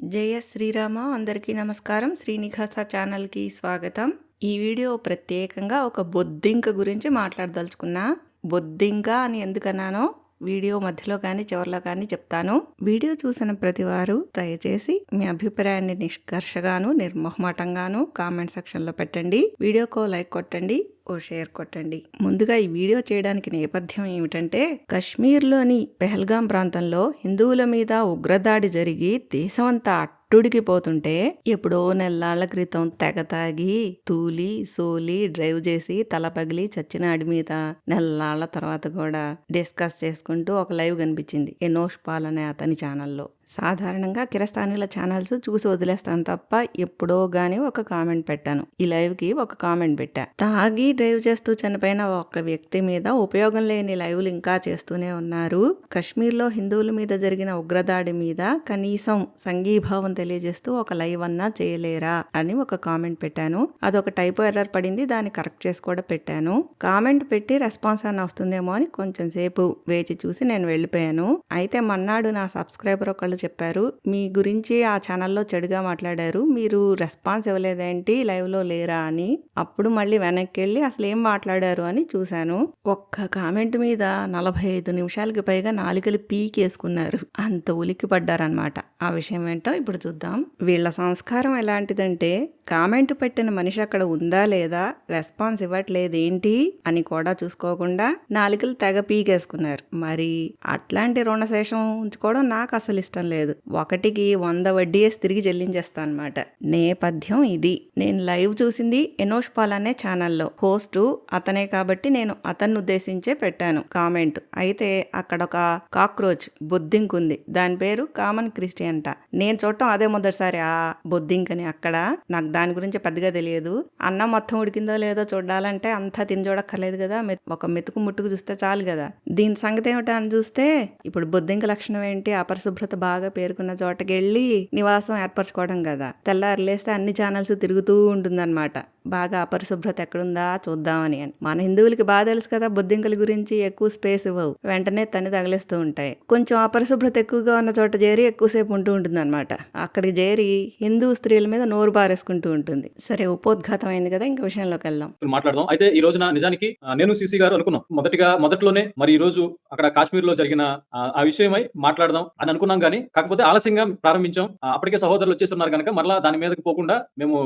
జయ శ్రీరామ అందరికీ నమస్కారం. శ్రీనివాస ఛానల్కి స్వాగతం. ఈ వీడియో ప్రత్యేకంగా ఒక బొద్దింక గురించి మాట్లాడదలుచుకున్నా. బొద్దింక అని ఎందుకన్నానో వీడియో మధ్యలో కానీ చివరిలో కానీ చెప్తాను. వీడియో చూసిన ప్రతి వారు దయచేసి మీ అభిప్రాయాన్ని నిష్కర్షగాను నిర్మోహమాటంగాను కామెంట్ సెక్షన్లో పెట్టండి. వీడియోకో లైక్ కొట్టండి. ఓ షేర్ కొట్టండి. ముందుగా ఈ వీడియో చేయడానికి నేపథ్యం ఏమిటంటే కశ్మీర్లోని పెహల్గాం ప్రాంతంలో హిందువుల మీద ఉగ్రదాడి జరిగి దేశమంతా అట్టుడికిపోతుంటే ఎప్పుడో నెల్లాళ్ళ క్రితం తెగ తాగి తూలి సోలి డ్రైవ్ చేసి తల పగిలి చచ్చినాడి మీద నెల్లాళ్ళ తర్వాత కూడా డిస్కస్ చేసుకుంటూ ఒక లైవ్ కనిపించింది ఎనోష్ పాల్ అనే అతని ఛానల్లో. సాధారణంగా కిరస్థానీల ఛానల్స్ చూసి వదిలేస్తాను తప్ప ఎప్పుడో గానీ ఒక కామెంట్ పెట్టాను. ఈ లైవ్కి ఒక కామెంట్ పెట్టా. తాగి డ్రైవ్ చేస్తూ చనిపోయిన ఒక వ్యక్తి మీద ఉపయోగం లేని లైవ్లు ఇంకా చేస్తూనే ఉన్నారు. కశ్మీర్లో హిందువుల మీద జరిగిన ఉగ్రదాడి మీద కనీసం సంఘీభావం తెలియజేస్తూ ఒక లైవ్ అన్నా చేయలేరా అని ఒక కామెంట్ పెట్టాను. అదొక టైపో ఎర్రర్ పడింది. దాన్ని కరెక్ట్ చేసి కూడా పెట్టాను. కామెంట్ పెట్టి రెస్పాన్స్ అన్న వస్తుందేమో అని కొంచెం సేపు వేచి చూసి నేను వెళ్ళిపోయాను. అయితే మన్నాడు నా సబ్స్క్రైబర్ ఒకళ్ళు చెప్పారు మీ గురించి ఆ ఛానల్లో చెడుగా మాట్లాడారు. మీరు రెస్పాన్స్ ఇవ్వలేదేంటి? లైవ్లో లేరా? అని. అప్పుడు మళ్ళీ వెనక్కి వెళ్ళి అసలు ఏం మాట్లాడారు? అని చూశాను. ఒక్క కామెంట్ మీద నలభై ఐదు నిమిషాలకి పైగా నాలుకలు పీకేసుకున్నారు. అంత ఉలిక్కి పడ్డారనమాట ఆ విషయం ఏంటో ఇప్పుడు చూద్దాం. వీళ్ళ సంస్కారం ఎలాంటిదంటే కామెంట్ పెట్టిన మనిషి అక్కడ ఉందా లేదా రెస్పాన్స్ ఇవ్వట్లేదు ఏంటి అని కూడా చూసుకోకుండా నాలుకలు తెగ పీకేసుకున్నారు. మరి అట్లాంటి రుణశేషం ఉంచుకోవడం నాకు అసలు ఇష్టం లేదు. ఒకటికి వంద వడ్డీ వేసి తిరిగి చెల్లించేస్తాను అనమాట నేపథ్యం ఇది. నేను లైవ్ చూసింది ఎనోష్ పాల్ అనే ఛానల్లో. హోస్ట్ అతనే కాబట్టి నేను అతన్ని ఉద్దేశించే పెట్టాను కామెంట్. అయితే అక్కడ ఒక కాక్రోచ్ బొద్దింకుంది దాని పేరు కామన్ క్రిస్టి అంట నేను చూడటం అదే మొదటిసారి ఆ బొద్దింక్ అని అక్కడ. నాకు దాని గురించి పెద్దగా తెలియదు. అన్నం మొత్తం ఉడికిందో లేదో చూడాలంటే అంతా తిని చూడక్కర్లేదు కదా ఒక మెతుకు ముట్టుకు చూస్తే చాలు కదా. దీని సంగతి ఏమిటో అని చూస్తే ఇప్పుడు బొద్దింక లక్షణం ఏంటి? అపరిశుభ్రత బాగా పేర్కొన్న చోటకి వెళ్ళి నివాసం ఏర్పరచుకోవడం కదా. తెల్లారు లేస్తే అన్ని ఛానల్స్ తిరుగుతూ ఉంటుందన్నమాట. బాగా అపరిశుభ్రత ఎక్కడుందా చూద్దామని అని. మన హిందువులకి బాగా తెలుసు కదా బొద్దింకల గురించి ఎక్కువ స్పేస్ ఇవ్వవు. వెంటనే తన్ని తగిలేస్తూ ఉంటాయి. కొంచెం అపరిశుభ్రత ఎక్కువగా ఉన్న చోట చేరి ఎక్కువసేపు ఉంటూ ఉంటుంది అనమాట అక్కడికి చేరి హిందూ స్త్రీల మీద నోరు బారేసుకుంటూ ఉంటుంది. సరే ఉపోద్ఘాతం అయింది కదా ఇంకా విషయంలోకి వెళ్దాం. మాట్లాడదాం. అయితే ఈ రోజున నిజానికి నేను సిసి గారు అనుకున్నాం. మొదటిగా మొదట్లోనే మరి ఈ రోజు అక్కడ కాశ్మీర్లో జరిగిన ఆ, విషయమై మాట్లాడదాం అని అనుకున్నాం కానీ కాకపోతే ఆలస్యంగా ప్రారంభించాం. అప్పటికే సహోదరులు వచ్చేస్తున్నారు కనుక మరలా దాని మీదకి పోకుండా మేము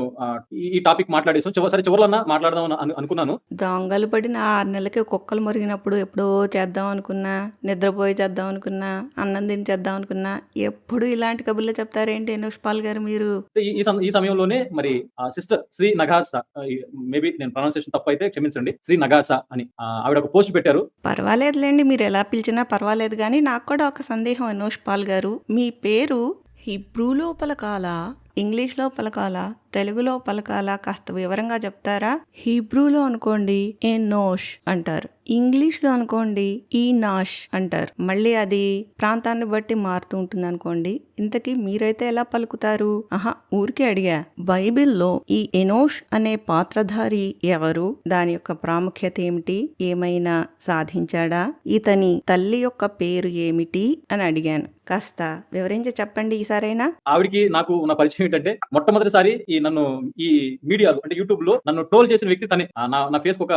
ఈ- ఈ టాపిక్ మాట్లాడేసాం చివరి సరే చివరిలో మాట్లాడదాం అని అను- అనుకున్నాను. దొంగలు పడిన ఆరు నెలలకి కుక్కలు మురిగినప్పుడు ఎప్పుడో చేద్దాం అనుకున్నా నిద్రపోయి చేద్దాం అనుకున్నా అన్నం తిని చేద్దాం అనుకున్నా ఎప్పుడు ఇలాంటి కబుర్లు చెప్తారేంటి ఎనుష్పాల్ గారు మీరు? ఈ సమయంలోనే మరి సిస్టర్ శ్రీ నగాస మేబీ నేను ప్రొనౌన్సియేషన్ తప్పు అయితే క్షమించండి శ్రీ నగాస అని ఆవిడ ఒక పోస్ట్ పెట్టారు. పర్వాలేదులేండి మీరు ఎలా పిలిచినా పర్వాలేదు కానీ నాకు కూడా ఒక సందేహం ఎనోష్పాల్ గారు. మీ పేరు హిబ్రూలో పలకాలా ఇంగ్లీష్లో పలకాలా? తెలుగులో పలకాలా? కాస్త వివరంగా చెప్తారా? హీబ్రూలో అనుకోండి ఏ నోష్ అంటారు. ఇంగ్లీష్లో అనుకోండి ఈ నాష్ అంటారు. మళ్ళీ అది ప్రాంతాన్ని బట్టి మారుతూ ఉంటుంది అనుకోండి ఇంతకీ మీరైతే ఎలా పలుకుతారు? ఆహా ఊరికే అడిగా. బైబిల్లో ఈ ఎనోష్ అనే పాత్రధారి ఎవరు? దాని యొక్క ప్రాముఖ్యత ఏమిటి? ఏమైనా సాధించాడా? ఇతని తల్లి యొక్క పేరు ఏమిటి? అని అడిగాను. కాస్త వివరించి చెప్పండి ఈసారైనా. ఆవిడికి నాకు ఉన్న పరిచయం ఏంటంటే మొట్టమొదటిసారి ఈ నన్ను ఈ మీడియాలో అంటే యూట్యూబ్లో నన్ను ట్రోల్ చేసిన వ్యక్తి తనే. నా నా ఫేస్ ఒక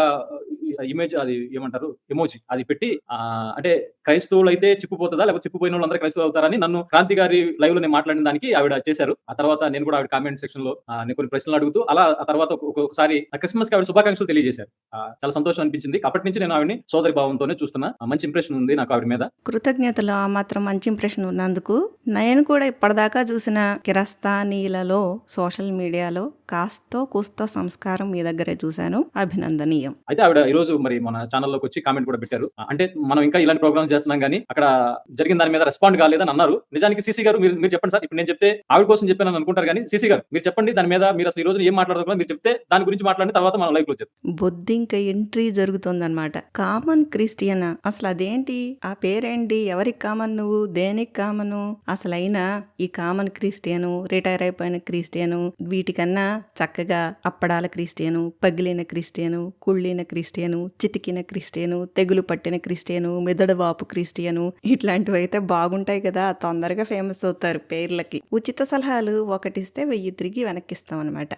ఇమేజ్ అది ఏమంటారు? ఎమోజీ అది పెట్టి అంటే క్రైస్తవులు అయితే చిక్కుపోతుందా? లేకపోతే చిక్కుపోయిన వాళ్ళందరూ క్రైస్తవులు అవుతారని నన్ను క్రాంతి గారి లైవ్లో నేను మాట్లాడిన దానికి ఆవిడ చేశారు. ఆ తర్వాత నేను కూడా ఆవిడ కామెంట్ సెక్షన్లో నేను కొన్ని ప్రశ్నలు అడుగుతూ అలా ఆ తర్వాత ఒక- ఒక్కొక్కసారి క్రిస్మస్కి ఆవిడ శుభాకాంక్షలు తెలియజేశారు. చాలా సంతోషం అనిపించింది. అప్పటి నుంచి నేను ఆవిడని సోదరి భావంతోనే చూస్తున్నా. మంచి ఇంప్రెషన్ ఉంది నాకు ఆవిడ మీద. కృతజ్ఞతలు. ఆ మాత్రం మంచి ఇంప్రెషన్ ఉన్నందుకు నేను కూడా ఇప్పటిదాకా చూసిన కిరస్తానీలలో సోషల్ మీడియాలో కాస్తో కూస్తో సంస్కారం మీ దగ్గరే చూశాను. అభినందనీయం. అయితే ఆవిడ రోజు మరి మన ఛానల్లోకి వచ్చి కామెంట్ కూడా పెట్టారు. అంటే మనం ఇంకా ఇలాంటి ప్రోగ్రామ్స్ చేస్తున్నాం కానీ అక్కడ జరిగిన దాని మీద రెస్పాండ్ కాలేదని అన్నారు. నిజానికి సీసీ గారు మీరు మీరు చెప్పండి సార్. ఇప్పుడు నేను చెప్తే ఆవిడ కోసం చెప్పాను అనుకుంటారు కానీ సీసీ గారు మీరు చెప్పండి దాని మీద మీరు అసలు ఈ రోజు ఏం మాట్లాడుతున్నారు మీరు చెప్తే దాని గురించి మాట్లాడిన తర్వాత మనం లైవ్లో చెప్తాం. బొద్దింక ఎంట్రీ జరుగుతుందన్నమాట. కామన్ క్రిస్టియన్ అసలు అదేంటి? ఆ పేరేంటి? ఎవరికి కామన్ నువ్వు? దేనికి కామను? అసలైనా ఈ కామన్ క్రిస్టియను రిటైర్ అయిపోయిన క్రిస్టియను వీటికన్నా చక్కగా అప్పడాల క్రిస్టియను పగిలిన క్రిస్టియను కుళ్ళిన క్రిస్టియన్ క్రిస్టియను చితికిన క్రిస్టియను తెగులు పట్టిన క్రిస్టియను మెదడు వాపు క్రిస్టియను ఇట్లాంటివి అయితే బాగుంటాయి కదా తొందరగా ఫేమస్ అవుతారు పేర్లకి. ఉచిత సలహాలు ఒకటిస్తే వెయ్యి తిరిగి వెనక్కిస్తాం అనమాట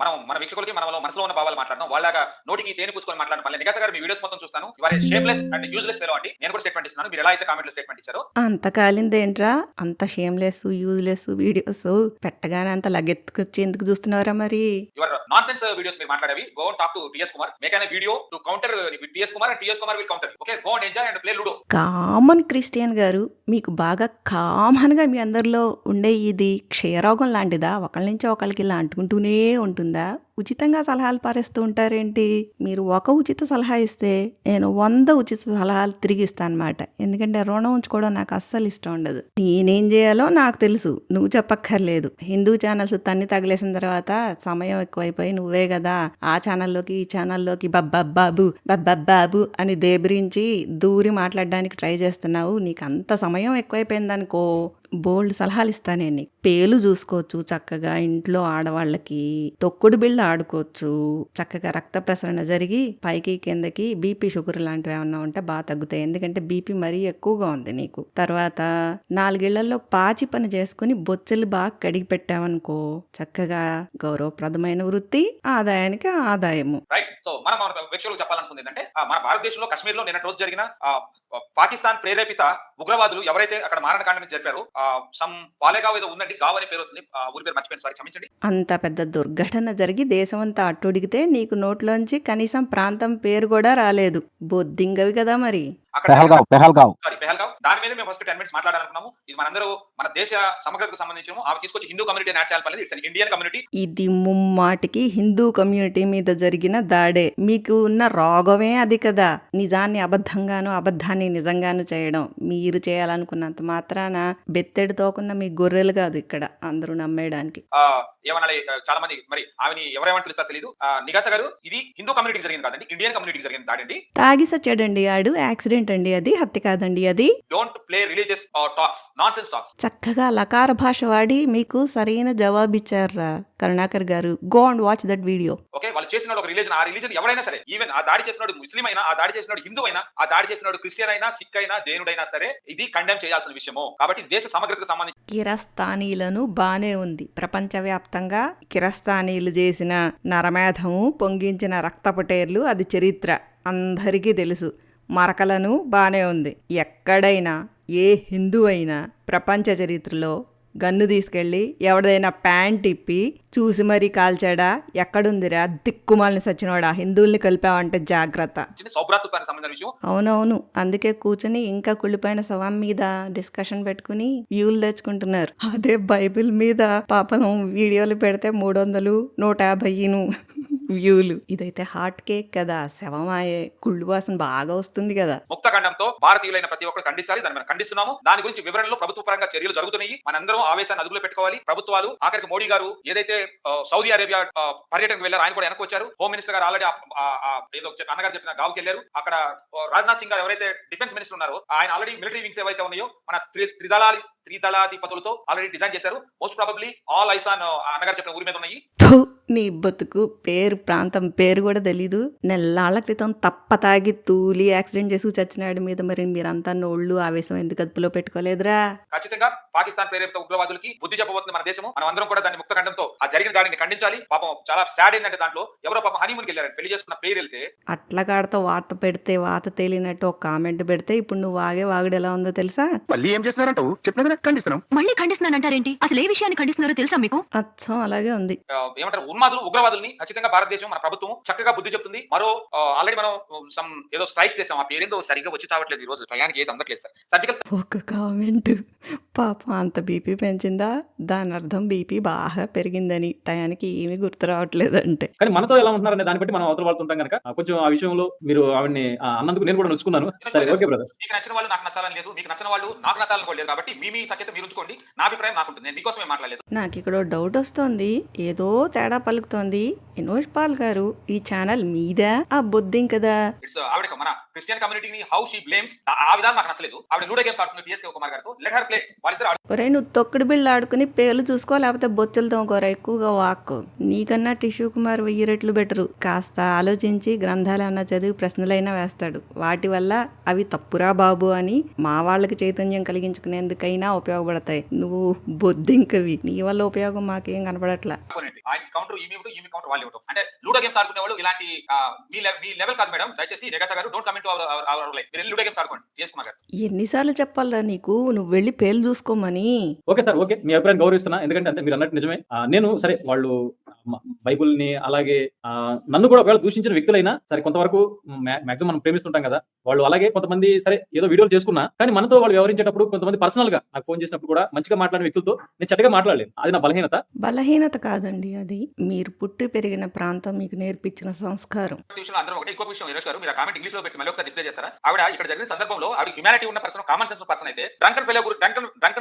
మనం మన వీక్షకులకి మన మనసులో ఉన్న భావాలు మాట్లాడడం వాళ్ళగా నోటికి తేనె పూసుకొని మాట్లాడడం నిగాస గారు మీ వీడియోస్ మొత్తం చూస్తాను. ఇవాళ షేమ్లెస్ అండ్ యూజ్లెస్ ఫెలో అండి. నేను కూడా స్టేట్మెంట్ ఇస్తున్నాను. మీరు ఎలా అయితే కామెంట్ స్టేట్మెంట్ ఇచ్చారో. అంత కాలిందేంట్రా అంత షేమ్లెస్ యూజ్లెస్ వీడియోస్ పెట్టగానే అంత లగెత్తుకొచ్చి ఎందుకు చూస్తున్నారా మరి? యువర్ నాన్ సెన్స్ వీడియోస్ మీరు మాట్లాడేవి. Go talk video counter TS Kumar and Kumar will counter okay enjoy and ludo common Christian గారు మీకు బాగా కామన్గా మీ అందరిలో ఉండే ఇది క్షయరోగం లాంటిదా? ఒకళ్ళ నుంచి ఒకళ్ళకి ఇలా అంటుకుంటూనే ఉంటుందా? ఉచితంగా సలహాలు పారేస్తూ ఉంటారేంటి? మీరు ఒక ఉచిత సలహా ఇస్తే నేను వంద ఉచిత సలహాలు తిరిగి అనమాట ఎందుకంటే రుణం ఉంచుకోవడం నాకు అస్సలు ఇష్టం ఉండదు. నేనేం చేయాలో నాకు తెలుసు. నువ్వు చెప్పక్కర్లేదు. హిందూ ఛానల్స్ తన్ని తగిలేసిన తర్వాత సమయం ఎక్కువైపోయి నువ్వే కదా ఆ ఛానల్లోకి ఈ ఛానల్లోకి బబ్బబ్బాబు బబ్బబ్బాబు అని దేబరించి దూరి మాట్లాడడానికి ట్రై చేస్తున్నావు. నీకు అంత సమయం ఎక్కువైపోయిందనుకో బోల్డ్ సలహాలు ఇస్తాను నేను. పేలు చూసుకోవచ్చు చక్కగా ఇంట్లో ఆడవాళ్ళకి. తొక్కుడు బిళ్ళ ఆడుకోవచ్చు. చక్కగా రక్త ప్రసరణ జరిగి పైకి కిందకి బీపీ షుగర్ లాంటివి ఏమన్నా ఉంటే బాగా తగ్గుతాయి. ఎందుకంటే బీపీ మరీ ఎక్కువగా ఉంది నీకు. తర్వాత నాలుగేళ్ళలో పాచి పని చేసుకుని బొచ్చలు బాగా కడిగి పెట్టావనుకో చక్కగా గౌరవప్రదమైన వృత్తి ఆదాయానికి ఆదాయము. రైట్ సో మనం మన చెప్పాలనుకుంది ఏంటంటే మన భారతదేశంలో కశ్మీర్లో నిన్న రోజు జరిగిన పాకిస్తాన్ ప్రేరేపిత ఉగ్రవాదులు ఎవరైతే అక్కడ మారణకాండని జరిపారు సమ్ పాలేగావ్ ఏదో ఉందండి గావ్ అనే పేరు వస్తుంది ఊరి పేరు మర్చిపోయింది సారీ క్షమించండి. అంత పెద్ద దుర్ఘటన జరిగి దేశమంతా అట్టుడిగితే నీకు నోట్లోంచి కనీసం ప్రాంతం పేరు కూడా రాలేదు. బొద్దింగవి కదా మరి. అక్కడ పెహల్గావ్ పెహల్గావ్. సారీ పెహల్గావ్. దాని మీద మేము ఫస్ట్ టెన్ మినిట్స్ మాట్లాడాలనుకున్నాము. ఇది మనందరూ మన దేశ సమగ్రతకు సంబంధించి ఆమె తీసుకొచ్చి హిందూ కమ్యూనిటీ యాడ్ చేయాలి పర్లేదు. ఇట్స్ ఇండియన్ కమ్యూనిటీ ఇది ముమ్మాటికి హిందూ కమ్యూనిటీ మీద జరిగిన దాడే. మీకు ఉన్న రోగమే అది కదా. నిజాన్ని అబద్ధంగాను అబద్ధాన్ని నిజంగాను చేయడం. మీరు చేయాలనుకున్నంత మాత్రాన బెత్తెడు తోకున్న మీ గొర్రెలు కాదు ఇక్కడ అందరూ నమ్మేయడానికి. ఏమనాలి చాలా మంది మరి ఆమెని ఎవరేమని పిలుస్తారో తెలియదు నిగాస గారు ఇది హిందూ కమ్యూనిటీకి జరిగింది కాదండి. ఇండియన్ కమ్యూనిటీకి జరిగింది దాడండి. తాగి సచ్చాడండి ఆడు. యాక్సిడెంట్ అండి అది. హత్య కాదండి అది. Don't play religious talks nonsense talks చక్కగా లకార భాష వాడి మీకు సరైన జవాబిచ్చారా కరుణాకర్ గారు. Go and watch that video okay వాళ్ళు చేసిన ఒక రిలీజన్ ఆ రిలీజన్ ఎవరైనా సరే ఈవెన్ ఆ దాడి చేసినాడు ముస్లిం అయినా ఆ దాడి చేసినాడు హిందూ అయినా ఆ దాడి చేసినాడు క్రిస్టియన్ అయినా సిక్ అయినా జైనుడైనా సరే ఇది కండెమ్ చేయాల్సిన విషయము. కాబట్టి దేశ సమగ్రతకు సంబంధించి కిరస్థానీలను బానే ఉంది. ప్రపంచవ్యాప్తంగా కిరస్థానీలు చేసిన నరమేధము పొంగించిన రక్తపటేర్లు అది చరిత్ర. అందరికీ తెలుసు. మరకలను బానే ఉంది. ఎక్కడైనా ఏ హిందూ అయినా ప్రపంచ చరిత్రలో గన్ను తీసుకెళ్ళి ఎవడైనా ప్యాంట్ ఇప్పి చూసి మరీ కాల్చాడా? ఎక్కడుందిరా? దిక్కుమాలిని సచ్చినోడా. హిందువుల్ని కలిపావంటే జాగ్రత్త. అవునవును. అందుకే కూర్చొని ఇంకా కుళ్ళిపోయిన శవం మీద డిస్కషన్ పెట్టుకుని వ్యూలు తెచ్చుకుంటున్నారు. అదే బైబిల్ మీద పాపం వీడియోలు పెడితే మూడు వందలు నూట యాభైను. వ్యూలు. ఇదైతే హాట్ కేక్ కదా. శవమాయే కుళ్ళు వాసన బాగా వస్తుంది కదా. ముక్తఖండంతో భారతీయులైన ప్రతి ఒక్కరు ఖండించాలి. దాన్ని మనం ఖండిస్తున్నాము. దాని గురించి వివరణలో ప్రభుత్వ పరంగా చర్యలు జరుగుతున్నాయి. మనందరం ఆవేశాన్ని అదుపులో పెట్టుకోవాలి. ప్రభుత్వాలు ఆఖరికి మోడీ గారు ఏదైతే సౌదీ అరేబియా పర్యటనకు వెళ్ళారు ఆయన కూడా వెనక్కి వచ్చారు. హోమ్ మినిస్టర్ గారు ఆల్రెడీ ఏదో అన్నగారు చెప్పిన గావుకి వెళ్ళారు. అక్కడ రాజ్నాథ్ సింగ్ గారు ఎవరైతే డిఫెన్స్ మినిస్టర్ ఉన్నారో ఆయన ఆల్రెడీ మిలిటరీ వింగ్స్ ఏవైతే ఉన్నాయో మన త్రి త్రిదళాలి త్రిదళాధిపతులతో ఆల్రెడీ డిజైన్ చేశారు. మోస్ట్ ప్రాబబ్లీ ఆల్ ఐసాన్ అన్నగారు చెప్పిన ఊరి మీద ఉన్నాయి. నీ బతుకు పేరు ప్రాంతం పేరు కూడా తెలీదు. నెల్లాళ్ళ క్రితం తప్ప తాగి తూలి యాక్సిడెంట్ చేసి చచ్చినాడు మీద మరి మీరంతా నోళ్ళు ఆవేశం ఎందుకు అదుపులో పెట్టుకోలేదురా? ఖచ్చితంగా పాకిస్తాన్ ప్రేరేపిత ఉగ్రవాదులకి బుద్ధి చెప్పబోతుంది మన దేశం మనం అందరం కూడా దాన్ని ముక్త ఖండంతో ఆ జరిగిన దాడిని ఖండించాలి. పాపం చాలా సాడ్ ఏంటంటే దాంట్లో ఎవరో పాపం హనీమూన్కి వెళ్ళారు పెళ్ళి చేసుకున్న పేరు వెళ్తే. అట్లగాడితో వార్త పెడితే వాత తేలినట్టు ఒక కామెంట్ పెడితే ఇప్పుడు నువ్వు వాగే వాగుడు ఎలా ఉందో తెలుసా? మళ్ళీ ఏం చేస్తున్నారంటావు? చెప్పిన కదా ఖండిస్తున్నాం మళ్ళీ ఖండిస్తున్నానంటారేంటి? అసలు ఏ విషయాన్ని ఖండిస్తున్నారో తెలుసా మీకు? అచ్చం అలాగే ఉంది. ఆ, ఏమంటారు? ఉన్మాదులు ఉగ్రవాదుల్ని ఖచ్చితంగా భారతదేశం మన ప్రభుత్వం చక్కగా బుద్ధి చెప్తుంది. మరో ఆల్రెడీ మనం సమ్ ఏదో స్ట్రైక్స్ చేసాం. ఆ పేరేందో సరిగ్గా వచ్చి చావట్లేదు ఈ రోజు. టయానికి ఏది అందట్లేదు సార్. సర్జికల్ ఒక కామెంట్ పాపం అంత బీపీ పెంచిందా? దాని అర్థం బీపీ బాగా పెరిగిందని. టయానికి ఏమీ గుర్తు రావట్లేదంటే. కానీ మనతో ఎలా ఉంటున్నారనే దాన్ని బట్టి మనం అవతల పడుతుంటాం కనుక ఆ, కొంచెం ఆ విషయంలో మీరు ఆవిడని ఆ, అన్నందుకు నేను కూడా నొచ్చుకున్నాను. సరే ఓకే బ్రదర్ మీకు నచ్చిన వాళ్ళు నాకు నచ్చాలని లేదు. మీకు నచ్చిన వాళ్ళు నాకు నచ్చాలని కూడా లేదు కాబట్టి మీ మీ సఖ్యత మీరు ఉంచుకోండి నా అభిప్రాయం నాకుంటుంది. నేను మీకోసమే మాట్లాడలేదు. నాకు ఇక్కడ డౌట్ వస్తోంది. ఏదో తేడా పలుకుతోంది. వినోష్ పాల్ గారు ఈ ఛానల్ మీదా? ఆ బొద్దింకదా ఇట్స్ ఆవిడ మన క్రిస్టియన్ కమ్యూనిటీని హౌ షీ బ్లేమ్స్. ఆ విధానం నాకు నచ్చలేదు. ఆవిడ లూడో గేమ్స్ ఆడుతుంది పిఎస్కే కుమార్ గారితో. Let her play. వాళ్ళిద్దరు ఒరే నువ్వు తొక్కుడు బిళ్ళ ఆడుకుని పేర్లు చూసుకో లేకపోతే బొచ్చులు తోముకోరా? ఎక్కువగా వాక్కు నీకన్నా టిష్యూ కుమార్ వెయ్యి రెట్లు బెటరు. కాస్త ఆలోచించి గ్రంథాలు ఏమన్నా చదివి ప్రశ్నలైనా వేస్తాడు. వాటి వల్ల అవి తప్పురా బాబు అని మా వాళ్ళకి చైతన్యం కలిగించుకునేందుకైనా ఉపయోగపడతాయి. నువ్వు బొద్దింకవి. నీ వల్ల ఉపయోగం మాకేం కనపడట్లా. ఆయన కౌంటర్ ఈమె ఇవ్వడం ఈమె కౌంటర్ వాళ్ళు అంటే లూడో గేమ్స్ ఆడుకునే వాళ్ళు ఇలాంటి మీ మీ లెవెల్ కాదు మేడం. దయచేసి రెగసా గారు don't coming to our our life మీరు లూడో గేమ్స్ ఆడుకోండి. పిఎస్ కుమార్ గారు. ఎన్నిసార్లు చెప్పాలరా నీకు? నువ్వు వెళ్ళి పేర్లు చూసుకోమని. Okay sir okay. మీ అభిప్రాయం గౌరవిస్తున్నా. ఎందుకంటే అంటే మీరు అన్నట్టు నిజమే. నేను సరే వాళ్ళు మ- బైబిల్ని అలాగే నన్ను కూడా ఒకవేళ దూషించిన వ్యక్తులైనా సరే కొంతవరకు మాక్సిమం మనం ప్రేమిస్తుంటాం కదా. వాళ్ళు అలాగే కొంతమంది సరే ఏదో వీడియోలు చేసుకున్నా కానీ మనతో వాళ్ళు వ్యవహరించేటప్పుడు కొంతమంది పర్సనల్గా నాకు ఫోన్ చేసినప్పుడు కూడా మంచిగా మాట్లాడిన వ్యక్తులతో నేను చెడ్డగా మాట్లాడలేదు అది నా బలహీనత. బలహీనత కాదండి అది. మీరు పుట్టి పెరిగిన ప్రాంతం మీకు నేర్పించిన సంస్కారం. ఈ విషయంలో అందరూ ఒకటే ఇంకో విషయం విరోజ్ గారు. మీరు కామెంట్ ఇంగ్లీష్లో పెట్టి మళ్ళీ ఒకసారి డిస్ప్లే చేస్తారా? ఆవిడ ఇక్కడ జరిగిన సందర్భంలో ఆవిడ హ్యూమానిటీ ఉన్న పర్సన్ కామన్ సెన్స్ పర్సన్ అయితే ఫెలో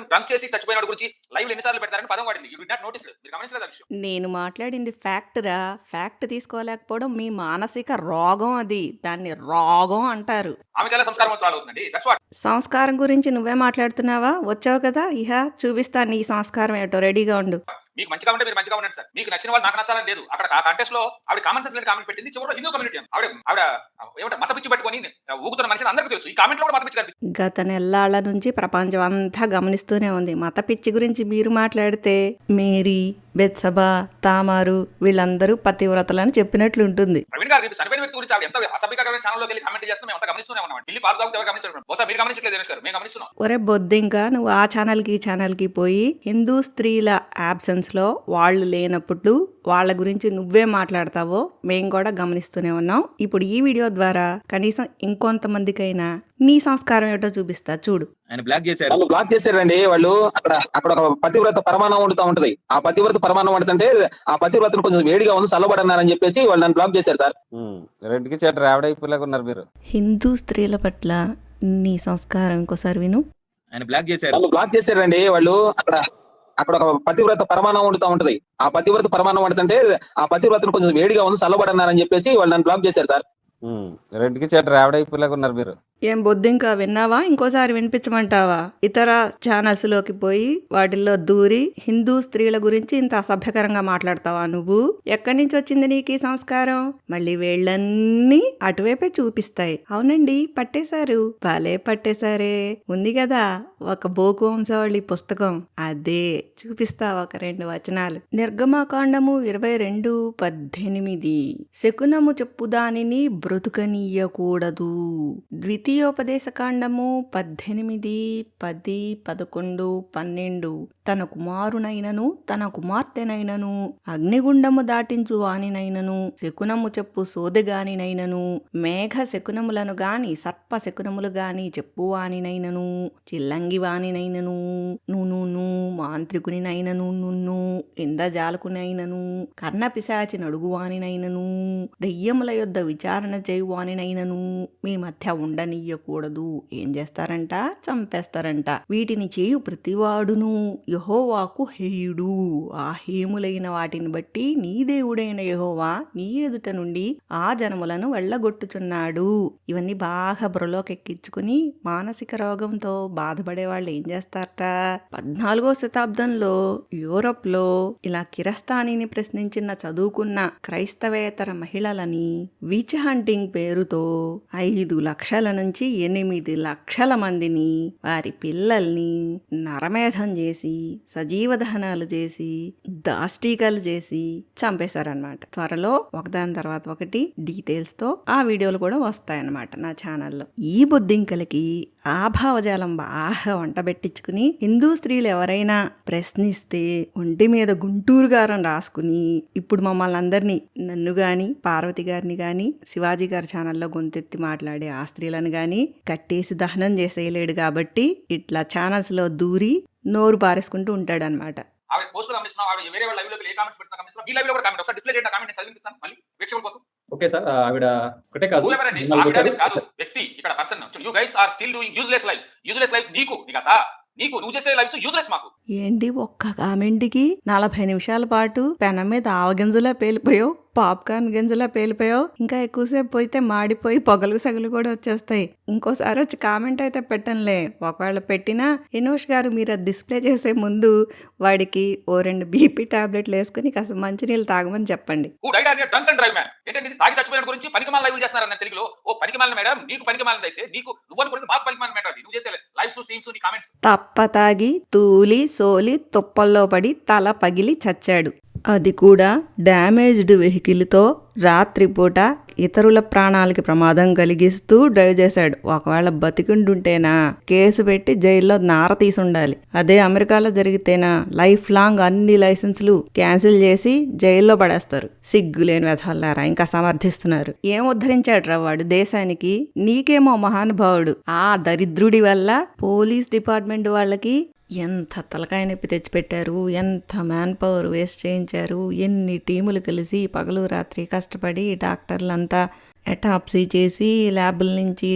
డ్రంక్ చేసి చచ్చిపోయిన గురించి లైవ్ ఎన్నిసార్లు పెడతారని పదం వాడింది. యూ డి నాట్ నోటీస్ మీరు గమనించలేదు ఆ విషయం? నేను మాట్లాడింది ఫ్యాక్ట్ రా. ఫ్యాక్ట్ తీసుకోలేకపోవడం మీ మానసిక రోగం అది. దాన్ని రోగం అంటారు. దట్స్ వాట్ సంస్కారం గురించి నువ్వే మాట్లాడుతున్నావా? వచ్చావు కదా? ఇహ చూపిస్తాను నీ సంస్కారం ఏటో రెడీగా ఉండు. మీకు మంచిగా ఉంటే మీరు మంచిగా ఉండండి సార్. మీకు నచ్చిన వాళ్ళు నాకు నచ్చాలని లేదు. అక్కడ ఆ కంటెస్ట్లో ఆవిడ కామన్ సెన్స్ లేని కామెంట్ పెట్టింది. చివరిలో హిందూ కమ్యూనిటీ ఆవిడ ఆవిడ ఏమంటే మత పిచ్చి పెట్టుకొని ఊగుతున్న మనిషిని అందరికీ తెలుసు. ఈ కామెంట్లో కూడా మత పిచ్చి కనిపిస్తుంది. గత నెల్లాళ్ళ నుంచి ప్రపంచం అంతా గమనిస్తూనే ఉంది. మత పిచ్చి గురించి మీరు మాట్లాడితే మేరీ బెత్సబా తామారు వీళ్ళందరూ పతివ్రతలని చెప్పినట్లు ఉంటుంది. ప్రవీణ్ గారు రేపు వ్యక్తి గురించి ఎంత అసభ్యకరమైన ఛానల్ వెళ్ళి కామెంట్ చేస్తున్నాం మేము అంతా గమనిస్తూనే ఉన్నాం ఢిల్లీ తాగుతూ ఎవరు గమనించడం బహుశా మీరు గమనించలేదు దినేష్ గారు మేము గమనిస్తున్నాం. ఒరే బొద్దింక నువ్వు ఆ ఛానల్కి ఈ ఛానల్కి పోయి హిందూ స్త్రీల యాబ్సెన్స్లో వాళ్ళు లేనప్పుడు వాళ్ళ గురించి నువ్వే మాట్లాడతావో మేము కూడా గమనిస్తూనే ఉన్నాం. ఇప్పుడు ఈ వీడియో ద్వారా కనీసం ఇంకొంతమందికైనా నీ సంస్కారం ఏటో చూపిస్తా చూడు. ఆయన బ్లాక్ చేశారు. వాళ్ళు బ్లాక్ చేశారండి. వాళ్ళు అక్కడ అక్కడ ఒక పతివ్రత పరమాణం వండుతా ఉంటది. ఆ పతివ్రత పరమాణం వండుతుంటే ఆ పతివ్రతను కొంచెం వేడిగా ఉంది చల్లబడన్నారని చెప్పేసి వాళ్ళు నన్ను బ్లాక్ చేశారు సార్. రెండుకి చెట్టు రావడైపోలేక ఉన్నారు మీరు. హిందూ స్త్రీల పట్ల నీ సంస్కారం ఇంకోసారి విను. ఆయన బ్లాక్ చేశారు. వాళ్ళు బ్లాక్ చేశారండి. వాళ్ళు అక్కడ అక్కడ ఒక పతివ్రత పరమాణం వండుతా ఉంటది. ఆ పతివ్రత పరమాణం వండుతుంటే ఆ పతివ్రతను కొంచెం వేడిగా ఉంది చల్లబడన్నారని చెప్పేసి వాళ్ళు నన్ను బ్లాక్ చేశారు సార్. రెండుకి చెట్టు రావడైపోలేకున్నారు మీరు. ఏం బొద్దింక విన్నావా? ఇంకోసారి వినిపించమంటావా? ఇతర ఛానల్స్లోకి పోయి వాటిల్లో దూరి హిందూ స్త్రీల గురించి ఇంత అసభ్యకరంగా మాట్లాడతావా నువ్వు? ఎక్కడి నుంచి వచ్చింది నీకు ఈ సంస్కారం? మళ్ళీ వేళ్ళన్నీ అటువైపే చూపిస్తాయి. అవునండి పట్టేశారు. భలే పట్టేశారే. ఉంది కదా ఒక బోకు వంశవాళ్ళి పుస్తకం. అదే చూపిస్తా ఒక రెండు వచనాలు. నిర్గమాకాండము ఇరవై రెండు పద్దెనిమిది. శకునము చెప్పు దానిని బ్రతుకనీయకూడదు. ద్వితీయోపదేశకాండము పద్దెనిమిది పది పదకొండు పన్నెండు. తన కుమారునైనను తన కుమార్తెనైనను అగ్నిగుండము దాటించు వానినైనను శకునము చెప్పు సోదెగానినైనను మేఘ శకునములను గాని సర్ప శకునములు గాని చెప్పు వానినైనను చిల్లంగి వానినైనను నూనూను మాంత్రికునినైనను నున్ను ఇందజాలకునైనను కర్ణ పిశాచి నడుగువానినైనను దెయ్యముల యొద్ద విచారణ చేయువానినైనను మీ మధ్య ఉండనీయకూడదు. ఏం చేస్తారంట? చంపేస్తారంట. వీటిని చేయు ప్రతివాడును. యహోవాకు హేయుడు. ఆ హేములైన వాటిని బట్టి నీ దేవుడైన యహోవా నీ ఎదుట నుండి ఆ జనములను వెళ్ళగొట్టుచున్నాడు. ఇవన్నీ బాగా బుర్రలోకెక్కించుకుని మానసిక రోగంతో బాధపడే వాళ్ళు ఏం చేస్తారట? పద్నాలుగో శతాబ్దంలో యూరోప్లో ఇలా కిరస్తానిని ప్రశ్నించిన చదువుకున్న క్రైస్తవేతర మహిళలని విచ్ హంటింగ్ పేరుతో ఐదు లక్షల నుంచి ఎనిమిది లక్షల మందిని వారి పిల్లల్ని నరమేధం చేసి సజీవ దహనాలు చేసి దాష్టీకాలు చేసి చంపేశారనమాట త్వరలో ఒకదాని తర్వాత ఒకటి డీటెయిల్స్తో ఆ వీడియోలు కూడా వస్తాయన్నమాట నా ఛానల్లో. ఈ బొద్దింకలకి ఆ భావజాలం బాగా వంట పెట్టించుకుని హిందూ స్త్రీలు ఎవరైనా ప్రశ్నిస్తే ఒంటి మీద గుంటూరు గారం రాసుకుని ఇప్పుడు మమ్మల్ని అందరినీ నన్ను గాని పార్వతి గారిని గాని శివాజీ గారి ఛానల్లో గొంతెత్తి మాట్లాడే ఆ స్త్రీలను గాని కట్టేసి దహనం చేసేయలేడు కాబట్టి ఇట్లా ఛానల్స్లో దూరి నోరు పారేసుకుంటూ ఉంటాడనమాట ఆవిడ పోస్ట్ గమనిస్తున్నాం ఆవిడ వేరే వాళ్ళ లైవ్లో ఏ కామెంట్స్ పెడుతున్నా గమనిస్తున్నాం మీ లైవ్లో కూడా కామెంట్ ఒకసారి డిస్ప్లే చేయండి కామెంట్ నేను చదివిస్తాను మళ్ళీ ప్రేక్షకుల కోసం. ఓకే సార్ ఆవిడ ఒకటే కాదు ఆవిడ వ్యక్తి ఇక్కడ person you guys are still doing useless lifes useless lifes నీకు నీకు అసా నీకు నువ్వు చేసే లైఫ్స్ యూజ్లెస్ మాకు. ఏంటి ఒక్క కామెంట్కి నలభై నిమిషాల పాటు పెనం మీద ఆవగింజలా పేలిపోయావు? పాప్కార్న్ గింజలా పేలిపోయావు. ఇంకా ఎక్కువసేపు పోయితే మాడిపోయి పొగలు సగలు కూడా వచ్చేస్తాయి. ఇంకోసారి వచ్చి కామెంట్ అయితే పెట్టంలే. ఒకవేళ పెట్టినా ఎనోష్ గారు మీరు అది డిస్ప్లే చేసే ముందు వాడికి ఓ రెండు బీపీ టాబ్లెట్లు వేసుకుని కాస్త మంచినీళ్ళు తాగమని చెప్పండి. తాగి చచ్చిపోయిన గురించి పనికిమాల లైవ్ చేస్తున్నారన్న తెలుగులో? ఓ పనికిమాల మేడం నీకు పనికిమాలది అయితే నీకు నువ్వు అనుకుంటే మాకు పనికిమాల మేడం నువ్వు చేసే లైఫ్స్ సీన్స్ నీ కామెంట్స్. తప్ప తాగి తూలి సోలి తుప్పల్లో పడి తల పగిలి చచ్చాడు. అది కూడా డ్యామేజ్డ్ వెహికల్తో రాత్రిపూట ఇతరుల ప్రాణాలకి ప్రమాదం కలిగిస్తూ డ్రైవ్ చేశాడు. ఒకవేళ బతికుండుంటేనా? కేసు పెట్టి జైల్లో నార తీసుండాలి. అదే అమెరికాలో జరిగితేనా? లైఫ్ లాంగ్ అన్ని లైసెన్సులు క్యాన్సిల్ చేసి జైల్లో పడేస్తారు. సిగ్గులేని వ్యధాలారా ఇంకా సమర్థిస్తున్నారు. ఏం ఉద్ధరించాడు రా వాడు దేశానికి? నీకేమో మహానుభావుడు. ఆ దరిద్రుడి వల్ల పోలీస్ డిపార్ట్మెంట్ వాళ్ళకి ఎంత తలకాయ నొప్పి తెచ్చిపెట్టారు? ఎంత మ్యాన్ పవర్ వేస్ట్ చేయించారు? ఎన్ని టీములు కలిసి పగలు రాత్రి కష్టపడి డాక్టర్లంతా ఎటాప్సీ చేసి ల్యాబుల నుంచి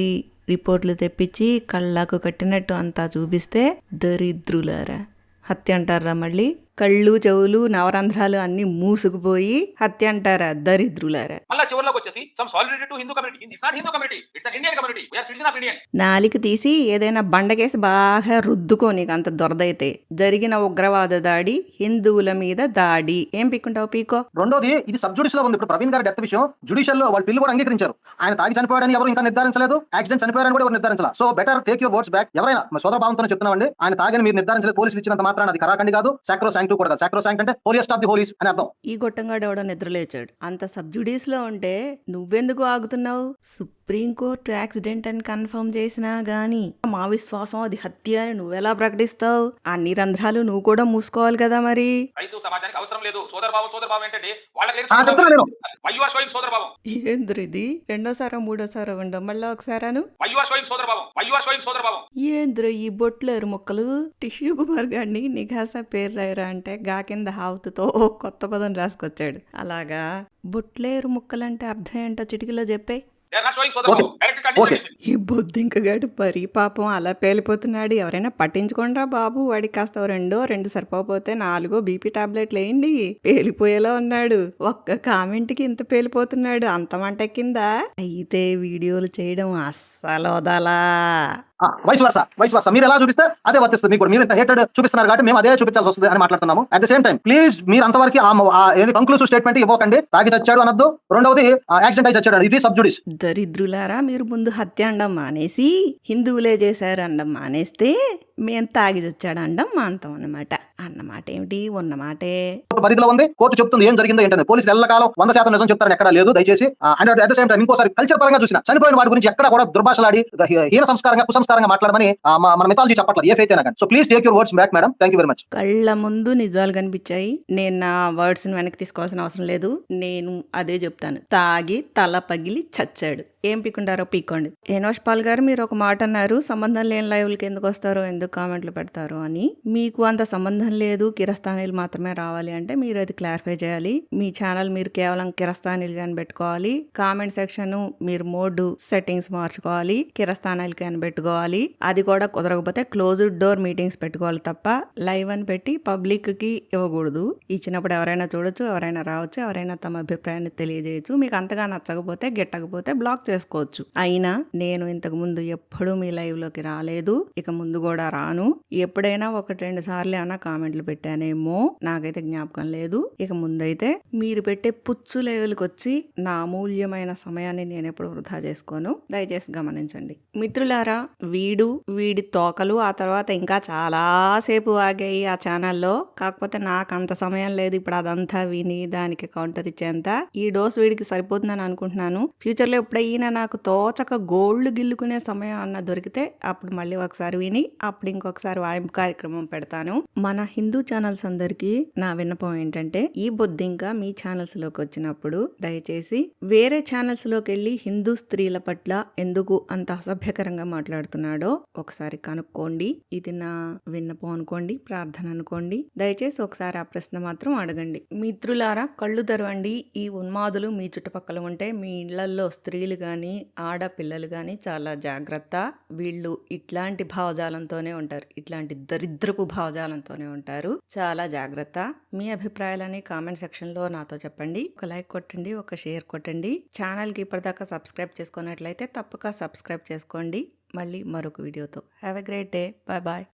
రిపోర్ట్లు తెప్పించి కళ్ళకు కట్టినట్టు అంతా చూపిస్తే దరిద్రులారా. హత్య అంటారా మళ్ళీ? కళ్ళు చెవులు నవరంధ్రాలు అన్నీ మూసుకుపోయి హత్య అంటారా దరిద్రులారా? మళ్ళీ చివరిలోకి వచ్చేసి some solidity to Hindu community it's not Hindu community it's an Indian community we are citizen of Indians నాలిక తీసి ఏదైనా బండకేసి బాగా రుద్దుకో నీకు అంత దొరదైతే జరిగిన ఉగ్రవాద దాడి హిందువుల మీద దాడి. ఏం పీక్కుంటావు పీకో? రెండోది ఇది సబ్ జుడిషియల్లో ఉంది. ఇప్పుడు ప్రవీణ్ గారి డెత్ విషయం జుడిషియల్లో వాళ్ళు పిల్లు కూడా అంగీకరించారు. ఆయన తాగి చనిపోయాడని ఎవరు ఇంకా నిర్ధారించలేదు. యాక్సిడెంట్ చనిపోయారని కూడా ఎవరు నిర్ధారించాల. So better take your words back ఎవరైనా సోదర భావంతో చెప్తున్నామండి. ఆయన తాగని మీరు నిర్ధారించలేదు. పోలీసులు ఇచ్చినంత మాత్రాన అది కరాకండి కాదు. సాక్రో శాంక్టు కూడా సాక్రో అంటే హోలియస్ట్ ఆఫ్ ది హోలీస్ అని అర్థం. ఈ గొట్టంగాడు ఎవడో నిద్రలేచాడు అంత సబ్జుడీస్లో ఉంటే నువ్వెందుకు ఆగుతున్నావు? సుప్రీంకోర్టు యాక్సిడెంట్ అని కన్ఫర్మ్ చేసినా గాని మా విశ్వాసం అది హత్య అని నువ్వెలా ప్రకటిస్తావు? అన్ని రంధ్రాలు నువ్వు కూడా మూసుకోవాలి కదా మరి. క్రైస్తవ సమాజానికి అవసరం లేదు. సోదర భావం సోదర భావం ఏంటంటే వాళ్ళకి ఆ, చెప్తున్నా నేను. వై యు ఆర్ షోయింగ్ సోదర భావం ఏంద్రు ఇది? రెండోసారో మూడోసారో ఉండవు. మళ్ళీ ఒకసారాను. ఏంద్రు ఈ బొట్లేరు మొక్కలు? టిష్యూ కుమార్ గారిని నిఘాసా పేరు రాయరా అంటే గా కింద హావుతుతో ఓ కొత్త పదం రాసుకొచ్చాడు. అలాగా? బొట్లేరు ముక్కలంటే అర్థం ఏంటో చిటికలో చెప్పే. ఈ బొద్దింకగాడు పరి పాపం అలా పేలిపోతున్నాడు. ఎవరైనా పట్టించుకోండిరా బాబు. వాడికి కాస్త రెండో రెండు సరిపోతే నాలుగో బీపీ టాబ్లెట్లు వేయండి. పేలిపోయేలా ఉన్నాడు. ఒక్క కామెంట్కి ఇంత పేలిపోతున్నాడు. అంత మంట కింద అయితే వీడియోలు చేయడం అస్సలు వదలా. వైస్ వర్స వైస్ వర్స మీరు ఎలా చూపిస్తే అదే వర్తిస్తుంది. మీకు మీరు ఇంత హేటెడ్ చూపిస్తున్నారు కాబట్టి మేము అదే చూపించాల్సి వస్తుంది అని మాట్లాడుతున్నాము. At the same time please మీరు అంతవరకు ఆ- ఏది కంక్లూసివ్ స్టేట్మెంట్ ఇవ్వకండి. తాగి చచ్చాడు అనొద్దు. రెండవది యాక్సిడెంట్ అయి చచ్చాడు. ఇది సబ్జుడిస్ దరిద్రులారా మీరు ముందు హత్య అండం మానేసి హిందువులే చేశారు అండం మానేస్తే మేం తాగి చచ్చాడు అండం మాంతం అన్నమాట. అన్నమాట ఏమిటి? ఉన్నమాటే. పరిధిలో ఉంది. కోర్టు చెప్తుంది ఏం జరిగిందో ఏంటని. పోలీసులు ఎల్లకాలం వంద శాతం నిజం చెప్తారని ఎక్కడ లేదు. దయచేసి and at the same time ఇంకోసారి కల్చర్ పరంగా చూసిన చనిపోయిన వాడి గురించి ఎక్కడ కూడా దుర్భాషలాడి హీన సంస్కారంగా కుసంస్కారంగా మాట్లాడమని మన మిథాలజీ చెప్పట్లేదు. ఏ ఫైతే కానీ. So please take your words back madam thank you very much కళ్ళ ముందు నిజాలు కనిపించాయి. నేను నా వర్డ్స్ని వెనక్కి తీసుకోవాల్సిన అవసరం లేదు. నేను అదే చెప్తాను. తాగి తల పగిలి చచ్చాడు. ఏం పీకుంటారో పీక్కోండి. ఏనోష్ పాల్ గారు మీరు ఒక మాట అన్నారు సంబంధం లేని లైవ్లకి ఎందుకు వస్తారో ఎందుకు కామెంట్లు పెడతారో అని. మీకు అంత సంబంధం లేదు కిరస్థానీలు మాత్రమే రావాలి అంటే మీరు అది క్లారిఫై చేయాలి. మీ ఛానల్ మీరు కేవలం కిరస్థానీలు కానీ పెట్టుకోవాలి. కామెంట్ సెక్షన్ మీరు మోడ్ సెట్టింగ్స్ మార్చుకోవాలి కిరస్థానాలు కానీ పెట్టుకోవాలి. అది కూడా కుదరకపోతే క్లోజ్డ్ డోర్ మీటింగ్స్ పెట్టుకోవాలి తప్ప లైవ్ అని పెట్టి పబ్లిక్కి ఇవ్వకూడదు. ఇచ్చినప్పుడు ఎవరైనా చూడొచ్చు ఎవరైనా రావచ్చు ఎవరైనా తమ అభిప్రాయాన్ని తెలియజేయచ్చు. మీకు అంతగా నచ్చకపోతే గిట్టకపోతే బ్లాక్ చేసుకోవచ్చు అయినా నేను ఇంతకు ముందు ఎప్పుడూ మీ లైవ్లోకి రాలేదు. ఇక ముందు కూడా రాను. ఎప్పుడైనా ఒకటి రెండు సార్లు ఏమైనా కామెంట్లు పెట్టానేమో. నాకైతే జ్ఞాపకం లేదు. ఇక ముందైతే మీరు పెట్టే పుచ్చు లైవ్లకు వచ్చి నా అమూల్యమైన సమయాన్ని నేను ఎప్పుడు వృధా చేసుకోను. దయచేసి గమనించండి. మిత్రులారా వీడు వీడి తోకలు ఆ తర్వాత ఇంకా చాలాసేపు ఆగాయి ఆ ఛానల్లో. కాకపోతే నాకు అంత సమయం లేదు. ఇప్పుడు అదంతా విని దానికి కౌంటర్ ఇచ్చేంత. ఈ డోస్ వీడికి సరిపోతుందని అనుకుంటున్నాను. ఫ్యూచర్లో ఎప్పుడై ఈయన నాకు తోచక గోల్డ్ గిల్లుకునే సమయం అన్న దొరికితే అప్పుడు మళ్ళీ ఒకసారి విని అప్పుడు ఇంకొకసారి వాయింపు కార్యక్రమం పెడతాను. మన హిందూ ఛానల్స్ అందరికీ నా విన్నపం ఏంటంటే ఈ బొద్దింక మీ ఛానల్స్లోకి వచ్చినప్పుడు దయచేసి వేరే ఛానల్స్లోకి వెళ్ళి హిందూ స్త్రీల పట్ల ఎందుకు అంత అసభ్యకరంగా మాట్లాడుతున్నాడో ఒకసారి కనుక్కోండి. ఇది నా విన్నపం అనుకోండి ప్రార్థన అనుకోండి. దయచేసి ఒకసారి ఆ ప్రశ్న మాత్రం అడగండి. మిత్రులారా కళ్ళు తెరవండి. ఈ ఉన్మాదులు మీ చుట్టుపక్కల ఉంటే మీ ఇళ్ళల్లో స్త్రీలు కానీ ఆడపిల్లలు కానీ చాలా జాగ్రత్త. వీళ్ళు ఇట్లాంటి భావజాలంతోనే ఉంటారు. ఇట్లాంటి దరిద్రపు భావజాలంతోనే ఉంటారు. చాలా జాగ్రత్త. మీ అభిప్రాయాలని కామెంట్ సెక్షన్లో నాతో చెప్పండి. ఒక లైక్ కొట్టండి ఒక షేర్ కొట్టండి. ఛానల్కి ఇప్పటిదాకా సబ్స్క్రైబ్ చేసుకున్నట్లయితే తప్పక సబ్స్క్రైబ్ చేసుకోండి. మళ్ళీ మరొక వీడియోతో. Have a great day bye bye